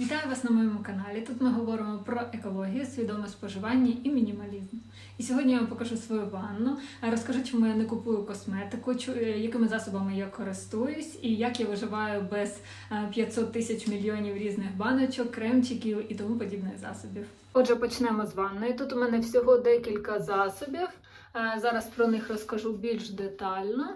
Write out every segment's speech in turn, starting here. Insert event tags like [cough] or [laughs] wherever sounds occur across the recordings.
Вітаю вас на моєму каналі. Тут ми говоримо про екологію, свідоме споживання і мінімалізм. І сьогодні я вам покажу свою ванну, розкажу, чому я не купую косметику, е, якими засобами я користуюсь і як я виживаю без е, 500 тисяч мільйонів різних баночок, кремчиків і тому подібних засобів. Отже, почнемо з ванної. Тут у мене всього декілька засобів. Е, Зараз про них розкажу більш детально.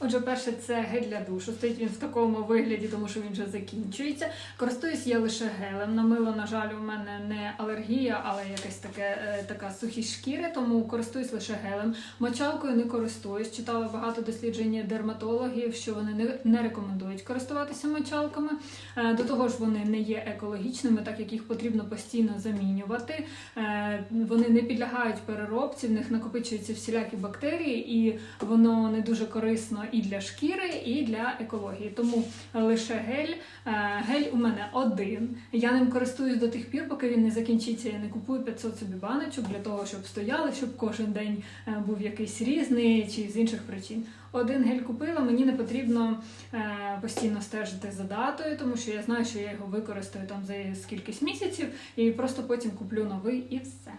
Отже, перше це гель для душу. Стоїть він в такому вигляді, тому що він вже закінчується. Користуюсь я лише гелем. На мило, на жаль, у мене не алергія, але якась таке, е, така сухі шкіри, тому користуюсь лише гелем. Мочалкою не користуюсь. Читала багато досліджень дерматологів, що вони не, рекомендують користуватися мочалками. Е, До того ж, вони не є екологічними, так як їх потрібно постійно замінювати. Е, Вони не підлягають переробці, в них накопичуються всілякі бактерії, і воно не дуже корисно і для шкіри, і для екології. Тому лише гель. Е, Гель у мене один. Я ним користуюсь до тих пір, поки він не закінчиться. Я не купую 500 собі баночок для того, щоб стояли, щоб кожен день е, був якийсь різний чи з інших причин. Один гель купила, мені не потрібно е, постійно стежити за датою, тому що я знаю, що я його використаю там за скількись місяців, і просто потім куплю новий і все.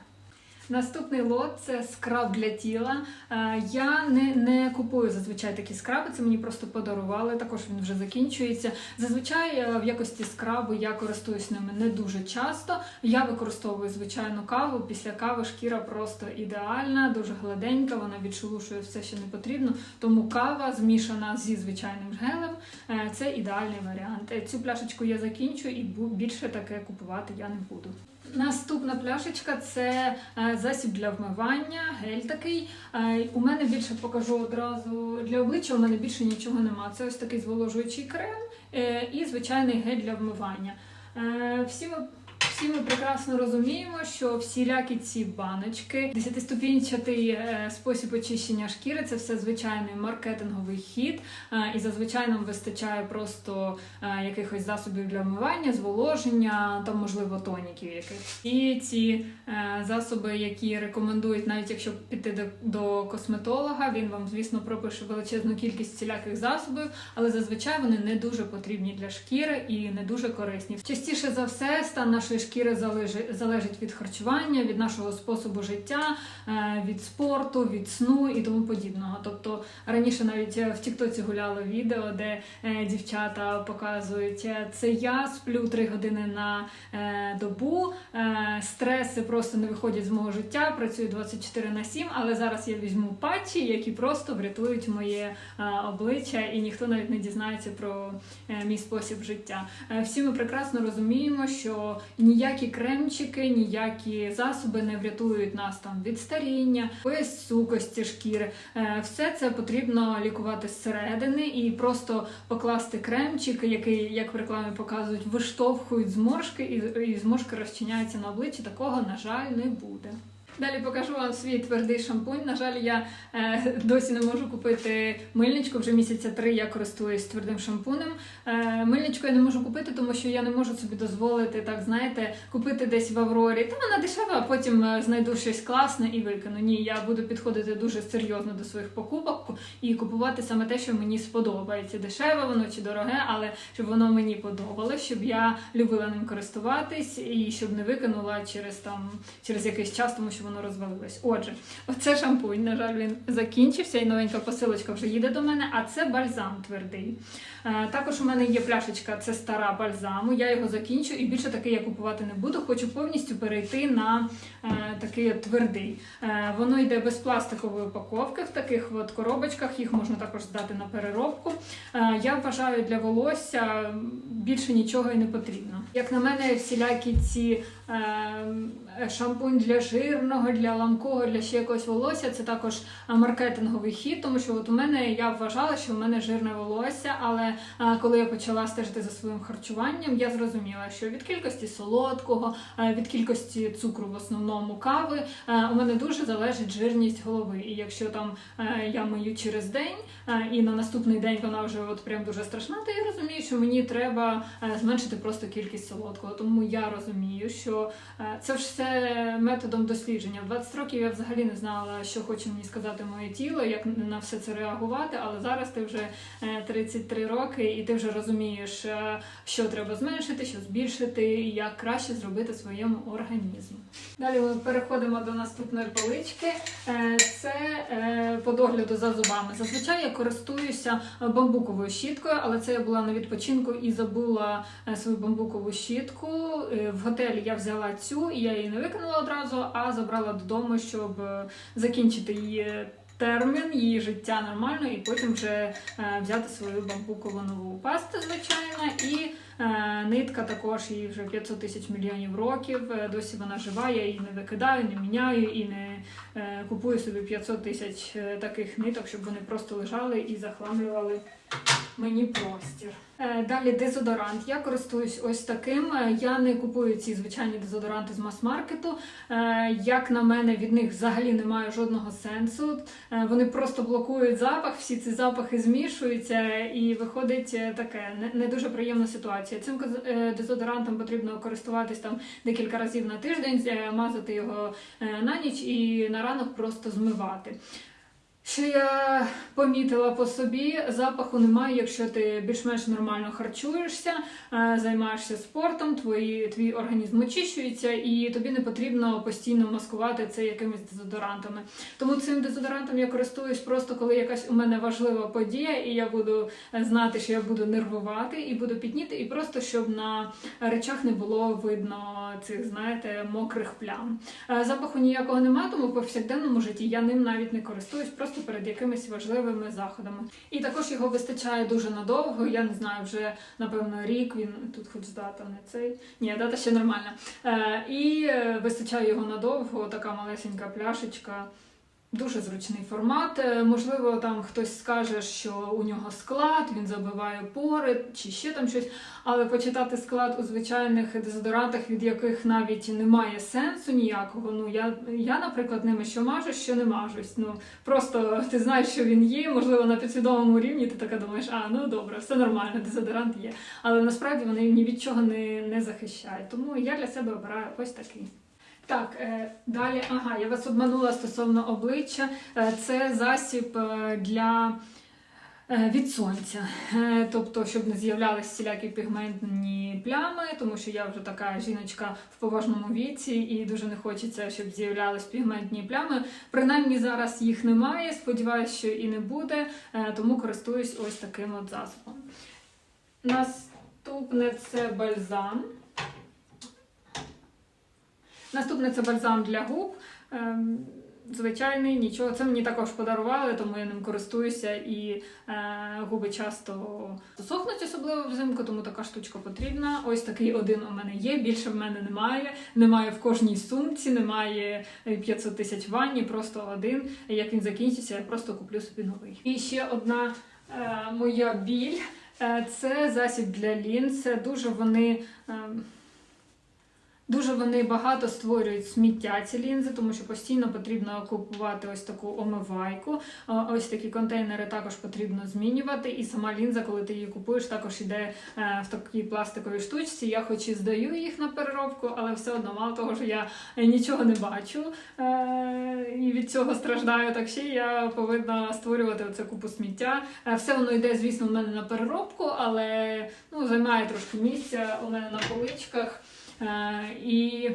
Наступний лот це скраб для тіла. Е, Я не, не купую зазвичай такі скраби, це мені просто подарували. Також він вже закінчується. Зазвичай е, в якості скрабу я користуюсь ними не дуже часто. Я використовую звичайну каву. Після кави шкіра просто ідеальна, дуже гладенька, вона відшелушує все, що не потрібно. Тому кава змішана зі звичайним гелем е, це ідеальний варіант. Цю пляшечку я закінчу і більше таке купувати я не буду. Наступна пляшечка це е, засіб для вмивання, гель такий. Е, У мене більше покажу одразу для обличчя, у мене більше нічого нема. Це ось такий зволожуючий крем е, і звичайний гель для вмивання. Всі ми всі ми прекрасно розуміємо, що всілякі ці баночки, десятиступінчатий е, спосіб очищення шкіри це все звичайний маркетинговий хід, е, і зазвичай нам вистачає просто е, якихось засобів для вмивання, зволоження, там можливо тоніків яких. І ці засоби, які рекомендують, навіть якщо піти до косметолога, він вам, звісно, пропише величезну кількість всіляких засобів, але зазвичай вони не дуже потрібні для шкіри і не дуже корисні. Частіше за все, стан нашої шкіри залежить, від харчування, від нашого способу життя, е, від спорту, від сну і тому подібного. Тобто раніше навіть в Тіктоці гуляло відео, де е, дівчата показують е, це я сплю три години на добу, стреси просто не виходять з мого життя, працюю 24 на 7, але зараз я візьму патчі, які просто врятують моє обличчя, і ніхто навіть не дізнається про мій спосіб життя. Всі ми прекрасно розуміємо, що ніякі кремчики, ніякі засоби не врятують нас там від старіння, без сукості шкіри. Е, Все це потрібно лікувати зсередини і просто покласти кремчик, який, як в рекламі показують, виштовхують зморшки, і зморшки розчиняються на обличчі. Такого, на жаль, не буде. Далі покажу вам свій твердий шампунь. На жаль, я е, досі не можу купити мильничку. Вже місяця три я користуюсь твердим шампунем. Е, мильничку я не можу купити, тому що я не можу собі дозволити, так знаєте, купити десь в Аврорі. Та вона дешева, а потім е, знайду щось класне і викину. Ні, я буду підходити дуже серйозно до своїх покупок і купувати саме те, що мені сподобається. Дешеве воно чи дороге, але щоб воно мені подобалось, щоб я любила ним користуватись і щоб не викинула через там через якийсь час, тому що воно розвалилось. Отже, оце шампунь. На жаль, він закінчився, і новенька посилочка вже їде до мене. А це бальзам твердий. Е, Також у мене є пляшечка, це стара бальзаму. Я його закінчу і більше такий я купувати не буду. Хочу повністю перейти на е, такий твердий. Е, воно йде без пластикової упаковки в таких от коробочках. Їх можна також здати на переробку. Я вважаю для волосся більше нічого і не потрібно. Як на мене, всілякі ці шампунь для жирного, для ламкого, для ще якогось волосся це також е, маркетинговий хід, тому що от у мене я вважала, що у мене жирне волосся, але е, коли я почала стежити за своїм харчуванням, я зрозуміла, що від кількості солодкого, е, від кількості цукру в основному кави, у мене дуже залежить жирність голови. І якщо там я мию через день, і на наступний день вона вже от прям дуже страшна, то я розумію, що мені треба зменшити просто кількість солодкого. Тому я розумію, що це все методом досліджень. Дослідження. В 20 років я взагалі не знала, що хоче мені сказати моє тіло, як на все це реагувати. Але зараз ти вже е, 33 роки, і ти вже розумієш, е, що треба зменшити, що збільшити, і як краще зробити своєму організму. Далі ми переходимо до наступної полички. Е, Це е, по догляду за зубами. Зазвичай я користуюся е, бамбуковою щіткою, але це я була на відпочинку і забула е, свою бамбукову щітку. Е, В готелі я взяла цю, і я її не викинула одразу, а забрала додому, щоб е, закінчити її. Термін її життя нормально, і потім вже е, взяти свою бамбукову нову пасту, звичайно, і е, нитка також їй вже 500 тисяч мільйонів років. Досі вона жива, я її не викидаю, не міняю і не купую собі 500 тисяч таких ниток, щоб вони просто лежали і захламлювали мені простір. Е, Далі дезодорант. Я користуюсь ось таким. Е, Я не купую ці звичайні дезодоранти з мас-маркету. Е, Як на мене, від них взагалі немає жодного сенсу. Вони просто блокують запах, всі ці запахи змішуються, і виходить таке не, дуже приємна ситуація. Цим дезодорантом потрібно користуватись там декілька разів на тиждень, мазати його на ніч і на ранок просто змивати. Що я помітила по собі, запаху немає, якщо ти більш-менш нормально харчуєшся, е, займаєшся спортом, твої, твій організм очищується, і тобі не потрібно постійно маскувати це якимись дезодорантами. Тому цим дезодорантом я користуюсь просто коли якась у мене важлива подія, і я буду е, знати, що я буду нервувати і буду пітніти, і просто щоб на речах не було видно цих, знаєте, мокрих плям. Е, Запаху ніякого немає, тому в повсякденному житті я ним навіть не користуюсь, просто перед якимись важливими заходами. І також його вистачає дуже надовго. Я не знаю, вже напевно рік. Він тут хоч дата не цей. Ні, дата ще нормальна. Е, і е, вистачає його надовго, така малесенька пляшечка. Дуже зручний формат. Е, Можливо, там хтось скаже, що у нього склад, він забиває пори чи ще там щось. Але почитати склад у звичайних дезодорантах, від яких навіть немає сенсу ніякого. Ну я, я наприклад, ними що мажусь, що не мажусь. Ну просто ти знаєш, що він є. Можливо, на підсвідомому рівні ти така думаєш, а ну добре, все нормально, дезодорант є. Але насправді вони ні від чого не, не захищають. Тому я для себе обираю ось такий. Так, е, далі, ага, я вас обманула стосовно обличчя. Е, це засіб е, для від сонця. Тобто, щоб не з'являлися всілякі пігментні плями, тому що я вже така жіночка в поважному віці і дуже не хочеться, щоб з'являлись пігментні плями. Принаймні зараз їх немає. Сподіваюся, що і не буде, тому користуюсь ось таким от засобом. Наступне це бальзам. Наступне це бальзам для губ. Ем, Звичайний, нічого. Це мені також подарували, тому я ним користуюся і е, губи часто сохнуть, особливо взимку, тому така штучка потрібна. Ось такий один у мене є, більше в мене немає. Немає в кожній сумці, немає е, 500 тисяч ванні, просто один. Як він закінчиться, я просто куплю собі новий. І ще одна е, моя біль е, це засіб для лінз. Дуже вони. Е, Дуже вони багато створюють сміття ці лінзи, тому що постійно потрібно купувати ось таку омивайку. Ось такі контейнери також потрібно змінювати. І сама лінза, коли ти її купуєш, також йде е, в такій пластиковій штучці. Я хоч і здаю їх на переробку, але все одно, мало того, що я нічого не бачу е, і від цього страждаю, так ще я повинна створювати оце купу сміття. Е, Все воно йде, звісно, в мене на переробку, але ну, займає трошки місця у мене на поличках. Е, і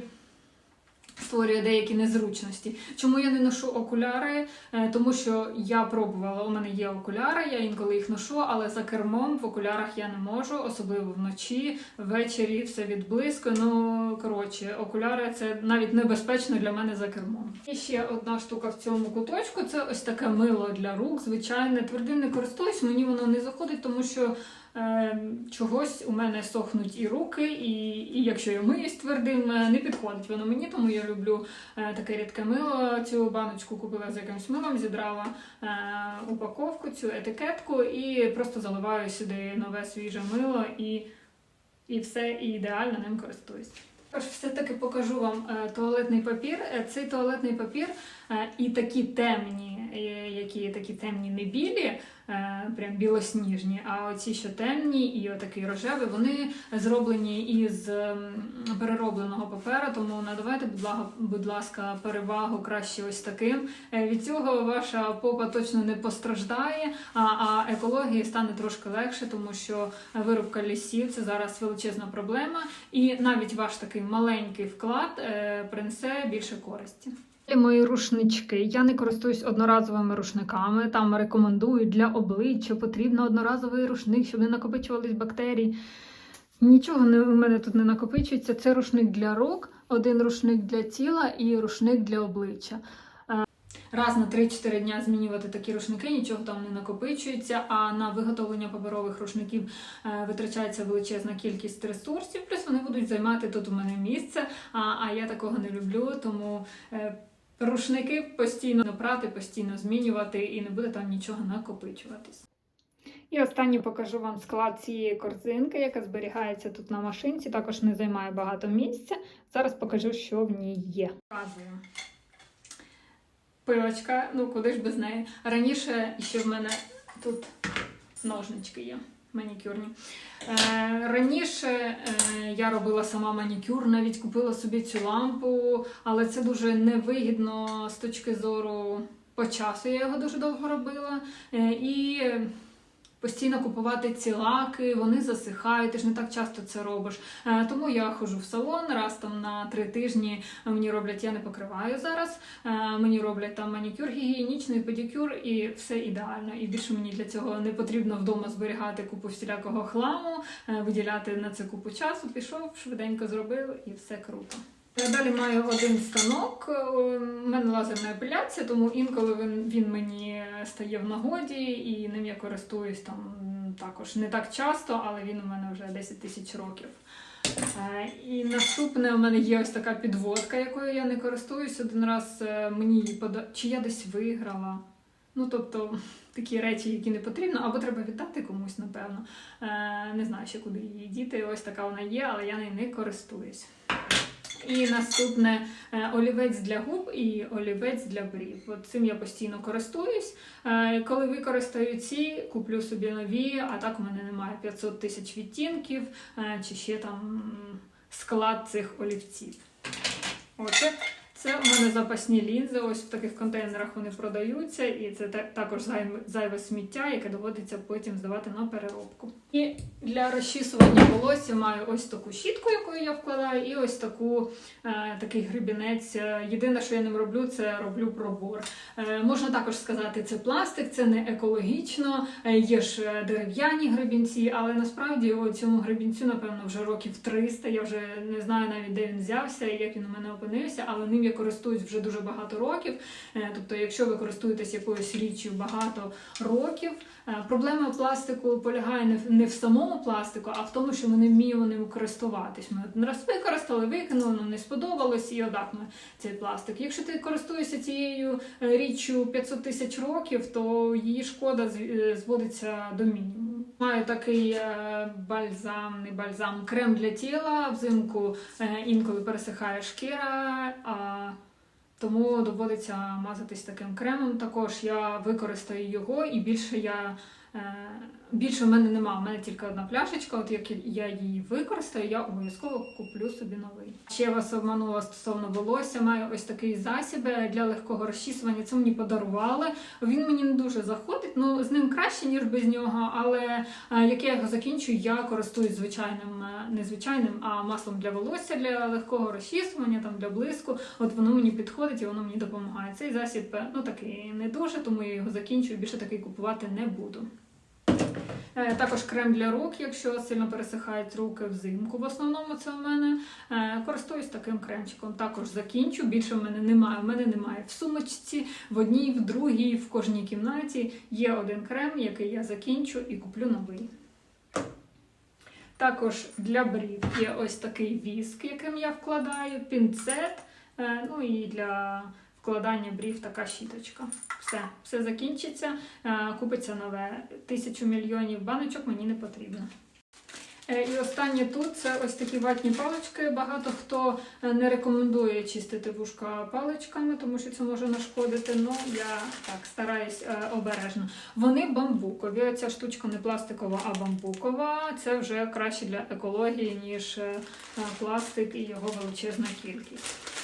створює деякі незручності. Чому я не ношу окуляри? Е, Тому що я пробувала, у мене є окуляри, я інколи їх ношу, але за кермом в окулярах я не можу, особливо вночі, ввечері все відблискує. Ну коротше, окуляри це навіть небезпечно для мене за кермом. І ще одна штука в цьому куточку це ось таке мило для рук. Звичайне, твердим не користуюсь, мені воно не заходить, тому що. Е, чогось у мене сохнуть і руки, і, і якщо я миюсь твердим, е, не підходить воно мені, тому я люблю е, таке рідке мило. Цю баночку купила з якимось милом, зідрала е, упаковку, цю етикетку і просто заливаю сюди нове свіже мило і, і все, і ідеально ним користуюсь. Тож все-таки покажу вам туалетний папір. Цей туалетний папір і такі темні які такі темні, не білі, е, прям білосніжні, а оці, що темні і отакий рожевий, вони зроблені із переробленого паперу, тому надавайте, будь ласка, перевагу краще ось таким. Е, Від цього ваша попа точно не постраждає, а, а екології стане трошки легше, тому що вирубка лісів це зараз величезна проблема, і навіть ваш такий маленький вклад е, принесе більше користі. Мої рушнички. Я не користуюсь одноразовими рушниками. Там рекомендують для обличчя потрібно одноразовий рушник, щоб не накопичувались бактерії. Нічого не, у мене тут не накопичується. Це рушник для рук, один рушник для тіла і рушник для обличчя. Е, Раз на 3-4 дня змінювати такі рушники, нічого там не накопичується. А на виготовлення паперових рушників е, витрачається величезна кількість ресурсів. Плюс вони будуть займати тут у мене місце. А, а я такого не люблю, тому е, рушники постійно прати, постійно змінювати, і не буде там нічого накопичуватись. І останнє покажу вам склад цієї корзинки, яка зберігається тут на машинці, також не займає багато місця. Зараз покажу, що в ній є. Показую. Пилочка, ну куди ж без неї. Раніше ще в мене тут ножнички є. Манікюрні. Е, раніше е, я робила сама манікюр, навіть купила собі цю лампу, але це дуже невигідно з точки зору по часу. Я його дуже довго робила. Е, і постійно купувати ці лаки, вони засихають, ти ж не так часто це робиш. Е, тому я ходжу в салон раз там на три тижні. Мені роблять, я не покриваю зараз. Е, мені роблять там манікюр гігієнічний, педикюр і все ідеально. І більше мені для цього не потрібно вдома зберігати купу всілякого хламу, е, виділяти на це купу часу. Пішов, швиденько зробив і все круто. Я Далі маю один станок. е, У мене лазерна епіляція, тому інколи він, він мені стає в нагоді, і ним я користуюсь там також не так часто, але він у мене вже 10 тисяч років. Е, І наступне у мене є ось така підводка, якою я не користуюсь. Один раз е, мені її пода... чи я десь виграла. Ну, тобто такі речі, які не потрібно, або треба віддати комусь, напевно. Е, Не знаю ще куди її діти. Ось така вона є, але я нею не користуюсь. І наступне е, олівець для губ і олівець для брів. От цим я постійно користуюсь. Е, Коли використаю ці, куплю собі нові, а так у мене немає 500 тисяч відтінків е, чи ще там склад цих олівців. Оце. Це у мене запасні лінзи. Ось в таких контейнерах вони продаються, і це також зайве, сміття, яке доводиться потім здавати на переробку. І для розчісування волосся маю ось таку щітку, якою я вкладаю, і ось таку е, такий гребінець. Е, Єдине, що я ним роблю, це роблю пробор. Е, можна також сказати, це пластик, це не екологічно. Е, є ж е, дерев'яні гребінці, але насправді о, цьому гребінцю, напевно, вже років 300. Я вже не знаю навіть, де він взявся як він у мене опинився, але ним я користуюсь вже дуже багато років. Е, Тобто, якщо ви користуєтесь якоюсь річчю багато років, е, проблема пластику полягає не в, самому пластику, а в тому, що ми не вміємо ним користуватись. Ми один раз використали, викинули, нам не сподобалось, і отак ми цей пластик. Якщо ти користуєшся цією е, річчю 500 тисяч років, то її шкода зводиться до мінімуму. Маю такий е, бальзам, не бальзам, крем для тіла. Взимку е, інколи пересихає шкіра. А тому доводиться мазатись таким кремом. Також я використаю його і більше я. Більше в мене нема, в мене тільки одна пляшечка. От як я її використаю, я обов'язково куплю собі новий. Ще вас обманула стосовно волосся. Маю ось такий засіб е, для легкого розчісування. Це мені подарували. Він мені не дуже заходить. Ну з ним краще ніж без нього. Але е, як я його закінчу, я користуюсь звичайним, е, не звичайним, а маслом для волосся для легкого розчісування, там для блиску. От воно мені підходить і воно мені допомагає. Цей засіб ну такий не дуже, тому я його закінчую. Більше такий купувати не буду. Е, Також крем для рук, якщо сильно пересихають руки взимку. В основному це у мене. Е, Користуюсь таким кремчиком. Також закінчу. Більше в мене немає. У мене немає в сумочці, в одній, в другій, в кожній кімнаті. Є один крем, який я закінчу і куплю новий. Також для брів є ось такий віск, яким я вкладаю, пінцет. е, Ну і для вкладання брів така щіточка. Все, все закінчиться, е, купиться нове. Тисячу мільйонів баночок мені не потрібно. Е, І останнє тут це ось такі ватні палички. Багато хто е, не рекомендує чистити вушка паличками, тому що це може нашкодити. Ну я так стараюсь обережно. Вони бамбукові. Ця штучка не пластикова, а бамбукова. Це вже краще для екології, ніж пластик і його величезна кількість.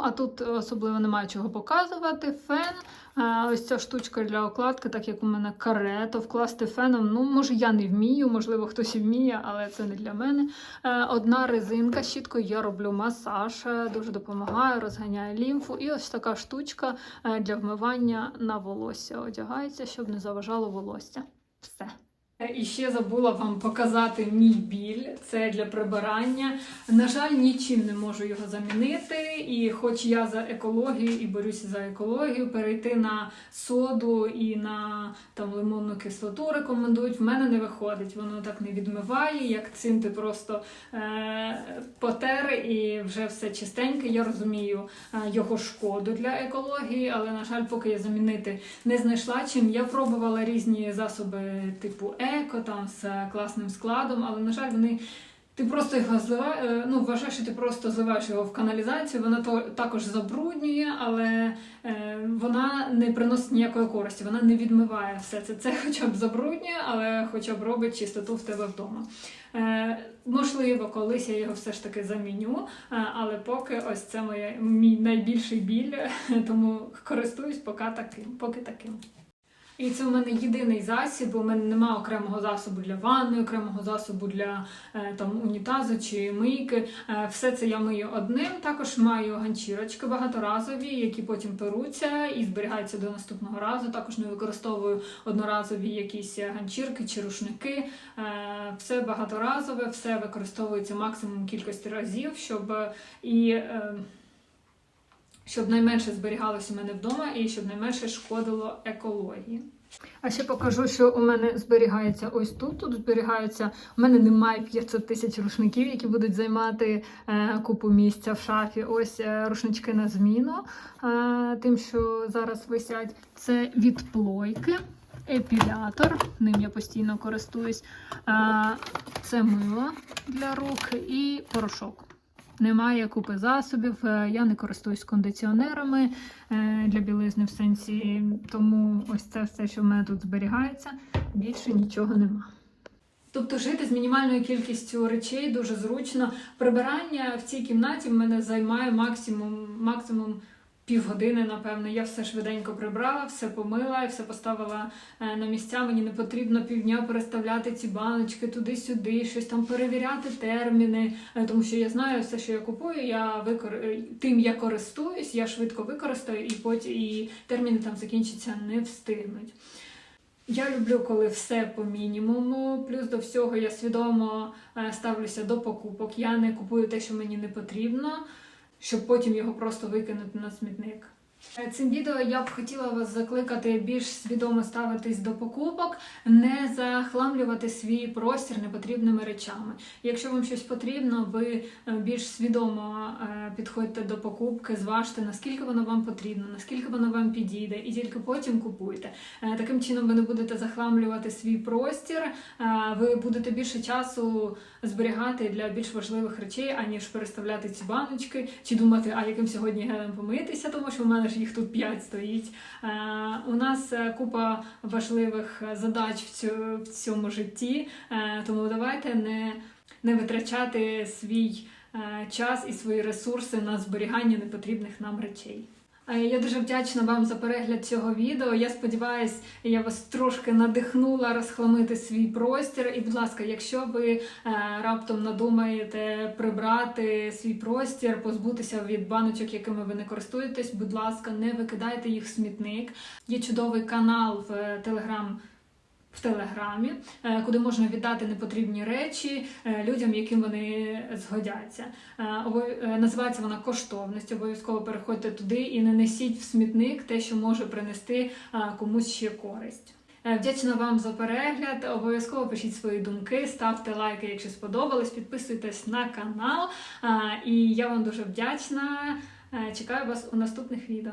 Ну, а тут особливо немає чого показувати. Фен. Ось ця штучка для окладки, так як у мене каре, то вкласти феном. Ну, може, я не вмію, можливо, хтось і вміє, але це не для мене. Е, Одна резинка, щіткою я роблю масаж, е, дуже допомагає, розганяє лімфу. І ось така штучка е, для вмивання на волосся одягається, щоб не заважало волосся. Все. Е, І ще забула вам показати мій біль. Це для прибирання. На жаль, нічим не можу його замінити. І хоч я за екологію і борюся за екологію, перейти на соду і на там лимонну кислоту рекомендують. В мене не виходить. Воно так не відмиває. Як цим ти просто е- потер і вже все чистеньке. Я розумію е, його шкоду для екології, але на жаль, поки я замінити не знайшла чим. Я пробувала різні засоби типу еко, там з класним складом, але на жаль, вони. Ти просто його зливаєш, ну вважаєш, що ти просто зливаєш його в каналізацію. Вона то також забруднює, але е, вона не приносить ніякої користі, вона не відмиває все це. Це хоча б забруднює, але хоча б робить чистоту в тебе вдома. Е, можливо, колись я його все ж таки заміню, е, але поки ось це моє мій найбільший біль, [laughs] тому користуюсь поки таким, поки таким. І це у мене єдиний засіб, у мене немає окремого засобу для ванни, окремого засобу для е, там унітазу чи мийки. Е, все це я мию одним. Також маю ганчірочки багаторазові, які потім перуться і зберігаються до наступного разу. Також не використовую одноразові якісь ганчірки чи рушники. Е, все багаторазове, все використовується максимум кількості разів, щоб і. Щоб найменше зберігалося у мене вдома і щоб найменше шкодило екології. А ще покажу, що у мене зберігається ось тут. Тут зберігається. У мене немає 500 тисяч рушників, які будуть займати е, купу місця в шафі. Ось е, рушнички на зміну, е, тим, що зараз висять. Це від плойки. Епілятор, ним я постійно користуюсь. Е, Це мило для рук і порошок. Немає купи засобів, е, я не користуюсь кондиціонерами е, для білизни в сенсі, тому ось це все, що в мене тут зберігається, більше нічого нема. Тобто жити з мінімальною кількістю речей дуже зручно. Прибирання в цій кімнаті в мене займає максимум, максимум півгодини, напевно. Я все швиденько прибрала, все помила все поставила е, на місця. Мені не потрібно півдня переставляти ці баночки туди-сюди, щось там перевіряти терміни, е, тому що я знаю все, що я купую, я викор... е, тим я користуюсь, я швидко використаю, і потім і терміни там закінчаться не встигнуть. Я люблю, коли все по мінімуму. Плюс до всього я свідомо ставлюся до покупок. Я не купую те, що мені не потрібно, щоб потім його просто викинути на смітник. Е, Цим відео я б хотіла вас закликати більш свідомо ставитись до покупок, не захламлювати свій простір непотрібними речами. Якщо вам щось потрібно, ви е, більш свідомо е, підходьте до покупки, зважте, наскільки воно вам потрібно, наскільки воно вам підійде, і тільки потім купуйте. Таким чином ви не будете захламлювати свій простір, ви будете більше часу зберігати для більш важливих речей, аніж переставляти ці баночки, чи думати, а яким сьогодні гелем помитися, тому що в мене ж їх тут п'ять стоїть. Е, У нас е, купа важливих е, задач в цьому житті, тому давайте не, не витрачати свій час і свої ресурси на зберігання непотрібних нам речей. Е, Я дуже вдячна вам за перегляд цього відео. Я сподіваюся, я вас трошки надихнула розхламити свій простір. І, будь ласка, якщо ви е, раптом надумаєте прибрати свій простір, позбутися від баночок, якими ви не користуєтесь, будь ласка, не викидайте їх в смітник. Є чудовий канал в Телеграм. В телеграмі, е, куди можна віддати непотрібні речі е, людям, яким вони згодяться. Е, Називається вона коштовність. Обов'язково переходьте туди і не несіть в смітник те, що може принести комусь ще користь. Вдячна вам за перегляд. Обов'язково пишіть свої думки, ставте лайки, якщо сподобалось, підписуйтесь на канал. І я вам дуже вдячна. Чекаю вас у наступних відео.